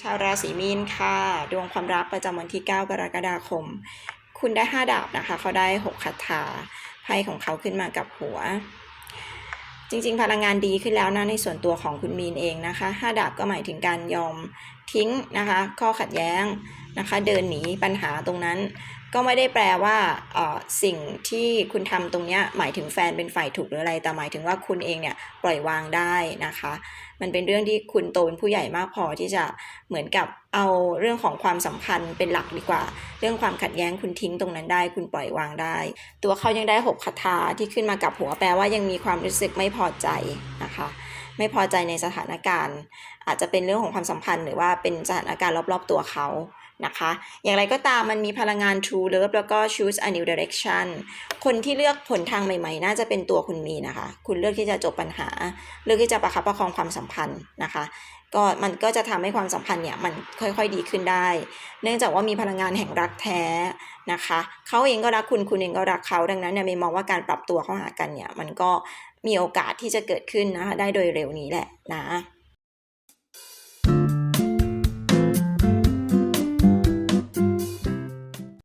ชาวราศีมีนค่ะ ดวงความรักประจำวันที่ 9 กรกฎาคม คุณได้ 5 ดาบนะคะ เขาได้ 6คาถาไพ่ของเขาขึ้นมากับหัว จริงๆ พลังงานดีขึ้นแล้วนะในส่วนตัวของคุณมีนเองนะคะ 5 ดาบก็หมายถึงการยอม ทิ้งนะคะ ข้อขัดแย้งนะคะ เดินหนีปัญหาตรงนั้น ก็ไม่ได้แปลว่าเอ่อสิ่งที่คุณทำตรงนี้หมายถึงแฟนเป็นฝ่ายถูกหรืออะไร แต่หมายถึงว่าคุณเองเนี่ยปล่อยวางได้นะคะ มันเป็นเรื่องที่คุณโตเป็นผู้ใหญ่มากพอที่จะเหมือนกับเอาเรื่องของความสัมพันธ์เป็นหลักดีกว่า เรื่องความขัดแย้งคุณทิ้งตรงนั้นได้ คุณปล่อยวางได้ ตัวเขายังได้หกคาถาที่ขึ้นมากับหัวแปลว่ายังมีความรู้สึกไม่พอใจนะ คะ ไม่พอใจในสถานการณ์ อาจจะเป็นเรื่องของความสัมพันธ์ หรือว่าเป็นสถานการณ์รอบๆตัวเขานะคะ อย่างไรก็ตามมันมีพลังงาน True Love แล้วก็ Choose a New Direction คนที่เลือกผลทางใหม่ๆ น่าจะเป็นตัวคุณมีนะคะ คุณเลือกที่จะจบปัญหา เลือกที่จะประคับประคองความสัมพันธ์นะคะ ก็มันก็จะทำให้ความสัมพันธ์เนี่ยมันค่อยๆดีขึ้นได้ เนื่องจากว่ามีพลังงานแห่งรักแท้นะคะ เขาเองก็รักคุณ คุณเองก็รักเขา ดังนั้นเนี่ยเมย์มองว่าการปรับตัวเข้าหากันเนี่ยมันก็มีโอกาสที่จะเกิดขึ้นนะคะได้โดยเร็วนี้แหละนะ